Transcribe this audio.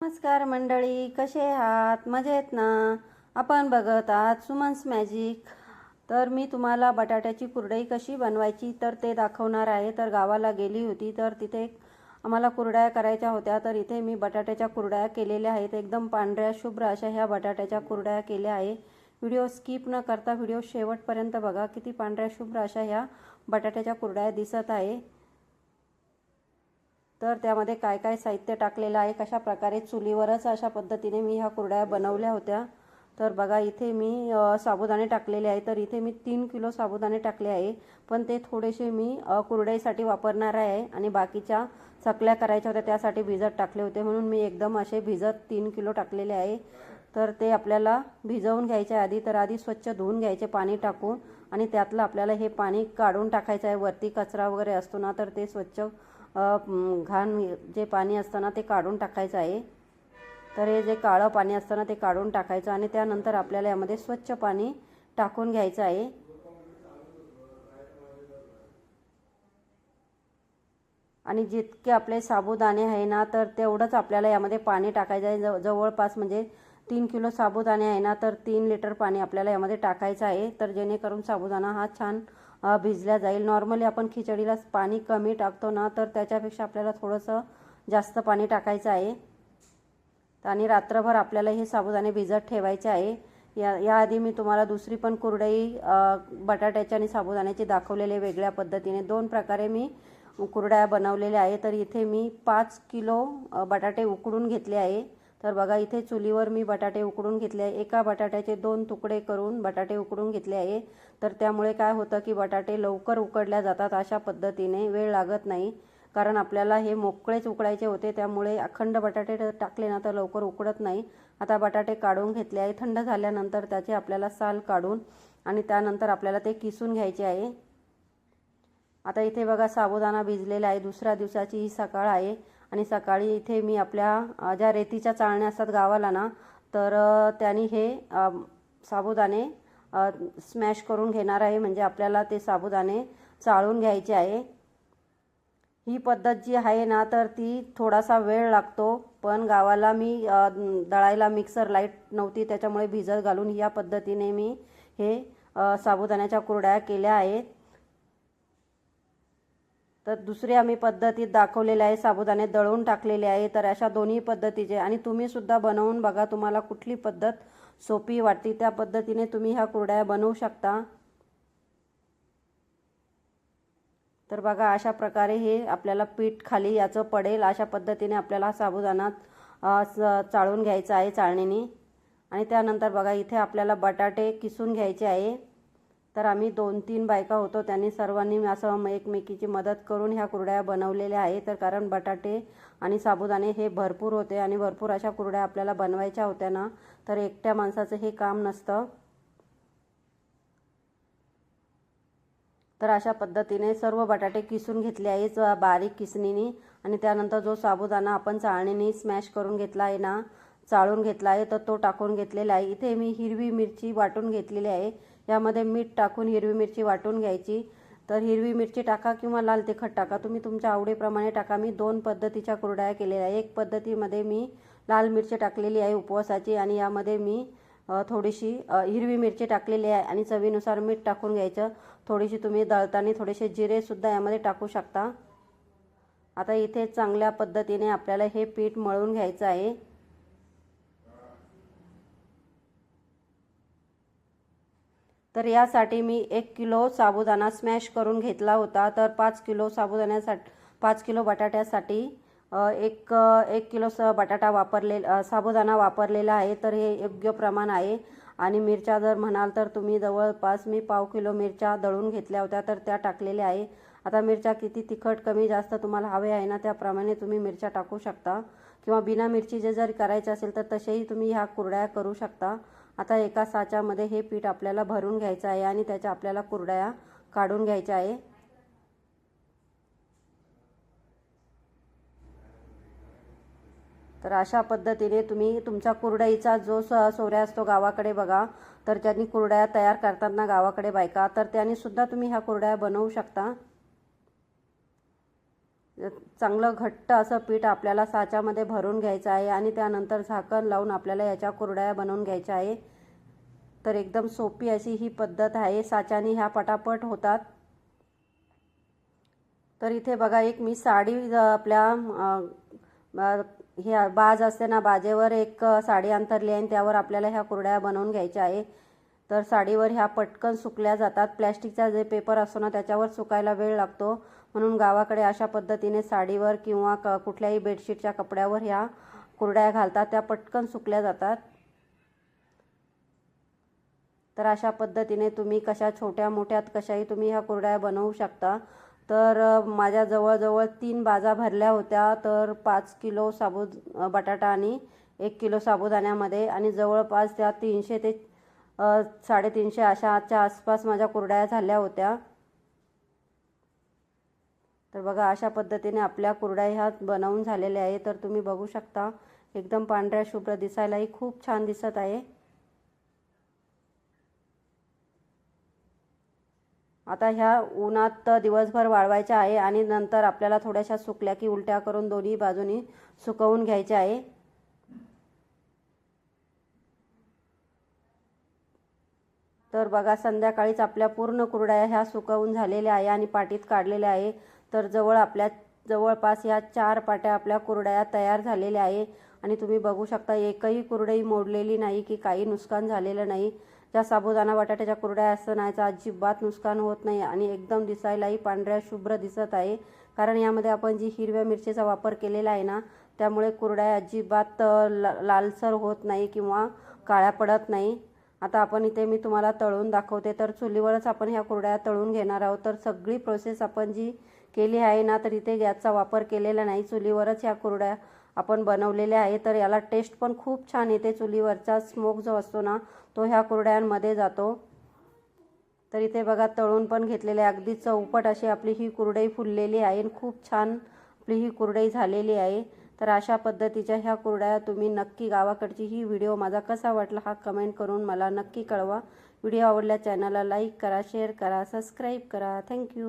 नमस्कार मंडळी कसे आहात? मजेत ना? आपण बघत आहात सुमन्स मॅजिक. तर मी तुम्हाला बटाट्याची कुरडई कशी बनवायची तर ते दाखवणार आहे. तर गावाला गेली होती तर तिथे आम्हाला कुरड्या करायच्या होत्या. तर इथे मी बटाट्याच्या कुरड्या केलेल्या आहेत. एकदम पांढऱ्या शुभ्र अशा ह्या बटाट्याच्या कुरड्या केल्या आहे. व्हिडिओ स्किप न करता व्हिडिओ शेवटपर्यंत बघा. किती पांढऱ्या शुभ्र अशा ह्या बटाट्याच्या कुरड्या दिसत आहे. तर त्यामध्ये काय काय साहित्य टाकलेलं आहे कशा प्रकारे चुलीवरच अशा पद्धतीने मी ह्या कुरड्या बनवल्या होत्या. तर बघा इथे मी साबुदाणे टाकलेले आहे. तर इथे मी तीन किलो साबुदाणे टाकले आहे. पण ते थोडेसे मी अ, कुरडईसाठी वापरणार आहे आणि बाकीच्या चकल्या करायच्या होत्या त्यासाठी भिजत टाकले होते. म्हणून मी एकदम असे भिजत तीन किलो टाकलेले आहे. तर ते आपल्याला भिजवून घ्यायचे आधी तर आधी स्वच्छ धुवून घ्यायचे पाणी टाकून. आणि त्यातलं आपल्याला हे पाणी काढून टाकायचं आहे. वरती कचरा वगैरे असतो ना तर ते स्वच्छ घाण जे पाणी असतं ना ते काढून टाकायचं आहे. तर हे जे काळं पाणी असतं ना ते काढून टाकायचं आणि त्यानंतर आपल्याला यामध्ये स्वच्छ पाणी टाकून घ्यायचं आहे. आणि जितके आपले साबुदाणे आहे ना तर तेवढंच आपल्याला यामध्ये पाणी टाकायचं आहे. जव जवळपास म्हणजे तीन किलो साबुदाणे आहे ना तर तीन लिटर पाणी आपल्याला यामध्ये टाकायचं आहे. तर जेणेकरून साबुदाणा हा छान भिजला जाईल. नॉर्मली आपण खिचडीला पाणी कमी टाकतो ना तर त्याच्यापेक्षा आपल्याला थोडंसं जास्त पाणी टाकायचं आहे. आणि रात्रभर आपल्याला हे साबुदाणे भिजत ठेवायचे आहे. या याआधी मी तुम्हाला दुसरी पण कुरडई बटाट्याची आणि साबुदाण्याची दाखवलेले वेगळ्या पद्धतीने. दोन प्रकारे मी कुरड्या बनवलेल्या आहे तर इथे मी पाच किलो बटाटे उकडून घेतले आहे. तर बघा इथे चुलीवर मी बटाटे उकडून घेतले आहे. एका बटाट्याचे दोन तुकडे करून बटाटे उकडून घेतले आहे. तर त्यामुळे काय होतं की बटाटे लवकर उकडल्या जातात अशा पद्धतीने. वेळ लागत नाही कारण आपल्याला हे मोकळेच उकडायचे होते. त्यामुळे अखंड बटाटे टाकले ना तर लवकर उकडत नाही. आता बटाटे काढून घेतले आहे. थंड झाल्यानंतर त्याचे आपल्याला साल काढून आणि त्यानंतर आपल्याला ते किसून घ्यायचे आहे. आता इथे बघा साबुदाणा भिजलेला आहे. दुसऱ्या दिवसाची ही सकाळ आहे. आणि सकाळी इथे मी आपल्या ज्या रेतीच्या चाळण्या असतात गावाला ना तर अ, त्यांनी हे साबुदाणे स्मॅश करून घेणार आहे. म्हणजे आपल्याला ते साबुदाणे चाळून घ्यायचे आहे. ही पद्धत जी आहे ना तर ती थोडासा वेळ लागतो. पण गावाला मी दळायला मिक्सर लाइट नव्हती त्याच्यामुळे भिजत घालून या पद्धतीने मी हे साबुदाण्याच्या कुरड्या केल्या आहेत. तर दुसरी आम्ही पद्धतीत दाखवलेले आहे साबुदाणे दळून टाकलेले आहे. तर अशा दोन्ही पद्धतीचे आणि तुम्हीसुद्धा बनवून बघा तुम्हाला कुठली पद्धत सोपी वाटते त्या पद्धतीने तुम्ही ह्या कुरड्या बनवू शकता. तर बघा अशा प्रकारे हे आपल्याला पीठ खाली याचं पडेल. अशा पद्धतीने आपल्याला हा साबुदाणा चाळून घ्यायचा आहे चाळणीने. आणि त्यानंतर बघा इथे आपल्याला बटाटे किसून घ्यायचे आहे. तर आम्ही दोन तीन बायका होतो. त्यांनी सर्वांनी असं एकमेकीची मदत करून ह्या कुरड्या बनवलेल्या आहे तर कारण बटाटे आणि साबुदाणे हे भरपूर होते आणि भरपूर अशा कुरड्या आपल्याला बनवायच्या होत्या ना तर एकट्या माणसाचं हे काम नसतं. तर अशा पद्धतीने सर्व बटाटे किसून घेतले आहे बारीक किसणीने. आणि त्यानंतर जो साबुदाणा आपण चाळणीने स्मॅश करून घेतला आहे ना चाळून घेतला आहे तर तो टाकून घेतलेला आहे. इथे मी हिरवी मिरची वाटून घेतलेली आहे. यामध्ये मीठ टाकून हिरवी मिरची वाटून घ्यायची. तर हिरवी मिरची टाका किंवा लाल तिखट टाका. तुम्ही तुमच्या आवडीप्रमाणे टाका. मी दोन पद्धतीच्या कुरड्या केलेल्या आहे एक पद्धतीमध्ये मी लाल मिरची टाकलेली आहे उपवासाची आणि यामध्ये मी थोडीशी हिरवी मिरची टाकलेली आहे आणि चवीनुसार मीठ टाकून घ्यायचं. थोडीशी तुम्ही दळताना थोडेसे जिरेसुद्धा यामध्ये टाकू शकता. आता इथे चांगल्या पद्धतीने आपल्याला हे पीठ मळून घ्यायचं आहे. तर यासाठी मी एक किलो साबुदाणा स्मॅश करून घेतला होता. तर पाच किलो साबुदाण्यासाठी पाच किलो बटाट्यासाठी एक एक किलो स बटाटा वापरले साबुदाणा वापरलेला आहे. तर हे योग्य प्रमाण आहे. आणि मिरच्या जर म्हणाल तर तुम्ही जवळपास मी पाव किलो मिरच्या दळून घेतल्या होत्या तर त्या टाकलेल्या आहे. आता मिरच्या किती तिखट कमी जास्त तुम्हाला हवे आहे ना त्याप्रमाणे तुम्ही मिरच्या टाकू शकता. किंवा बिना मिरची जे जर करायचे असेल तर तसेही तुम्ही ह्या कुरड्या करू शकता. आता एका साच्यामध्ये हे पीठ आपल्याला भरून घ्यायचं आहे आणि त्याच्या आपल्याला कुरड्या काढून घ्यायच्या आहे. तर अशा पद्धतीने तुम्ही तुमच्या कुरडईचा जो स सोऱ्या असतो गावाकडे बघा तर त्यांनी कुरड्या तयार करतात ना गावाकडे बायका तर त्यांनी सुद्धा तुम्ही ह्या कुरड्या बनवू शकता. चांगलं घट्ट असं पीठ आपल्याला साच्यामध्ये भरून घ्यायचं आहे आणि त्यानंतर झाकण लावून आपल्याला याच्या कुरड्या बनवून घ्यायच्या आहे. तर एकदम सोपी अशी ही पद्धत आहे. साच्याने ह्या पटापट होतात. तर इथे बघा एक मी साडी आपल्या ह्या बाज असते ना बाजेवर एक साडी अंतरली आहे त्यावर आपल्याला ह्या कुरड्या बनवून घ्यायच्या आहे. तर साडीवर ह्या पटकन सुकल्या जातात. प्लॅस्टिकचा जे पेपर असतो ना त्याच्यावर सुकायला वेळ लागतो. म्हणून गावाकडे अशा पद्धतीने साडीवर किंवा क कुठल्याही बेडशीटच्या कपड्यावर ह्या कुरड्या घालतात. त्या पटकन सुकल्या जातात. तर अशा पद्धतीने तुम्ही कशा छोट्या मोठ्यात कशाही तुम्ही ह्या कुरड्या बनवू शकता. तर माझ्या जवळजवळ तीन बाजा भरल्या होत्या. तर पाच किलो साबुद बटाटा आणि एक किलो साबुदाण्यामध्ये आणि जवळपास त्या तीनशे ते साडेतीनशे अशाच्या आसपास माझ्या कुरड्या झाल्या होत्या. तर बघा अशा पद्धतीने आपल्या कुरड्या ह्या बनवून झालेल्या आहे तर तुम्ही बघू शकता एकदम पांढऱ्या शुभ्र दिसायलाही खूप छान दिसत आहे. आता ह्या उन्हात दिवसभर वाळवायच्या आहे आणि नंतर आपल्याला थोड्याशा सुकल्या की उलट्या करून दोन्ही बाजूनी सुकवून घ्यायच्या आहे. तर बघा संध्याकाळीच आपल्या पूर्ण कुरड्या ह्या सुकवून झालेल्या आहे आणि पाटीत काढलेल्या आहे. तर जवळ आपल्या जवळपास ह्या चार पाट्या आपल्या कुरड्या तयार झालेल्या आहे. आणि तुम्ही बघू शकता एकही कुरडई मोडलेली नाही की काही नुकसान झालेलं नाही. ज्या साबुदाणा बटाट्याच्या कुरड्या असं तर अजिबात नुकसान होत नाही आणि एकदम दिसायलाही पांढऱ्या शुभ्र दिसत आहे. कारण यामध्ये आपण जी हिरव्या मिरचीचा वापर केलेला आहे ना त्यामुळे कुरड्या अजिबात लालसर होत नाही किंवा काळ्या पडत नाही. आता आपण इथे मी तुम्हाला तळून दाखवते. तर चुलीवरच आपण ह्या कुरड्या तळून घेणार आहोत. तर सगळी प्रोसेस आपण जी केली आहे ना तर इथे गॅसचा वापर केलेला नाही. चुलीवरच ह्या कुरड्या आपण बनवलेल्या आहे. तर याला टेस्ट पण खूप छान येते. चुलीवरचा स्मोक जो असतो ना तो ह्या कुरड्यांमध्ये जातो. तर इथे बघा तळून पण घेतलेले. अगदी चौपट अशी आपली ही कुरडई फुललेली आहे. खूप छान आपली ही कुरडई झालेली आहे. तर अशा पद्धतीच्या ह्या कुरड्या तुम्ही नक्की गावाकडची ही व्हिडिओ माझा कसा वाटला हा कमेंट करून मला नक्की कळवा. व्हिडिओ आवडल्या चॅनलला लाईक करा शेअर करा सबस्क्राईब करा. थँक्यू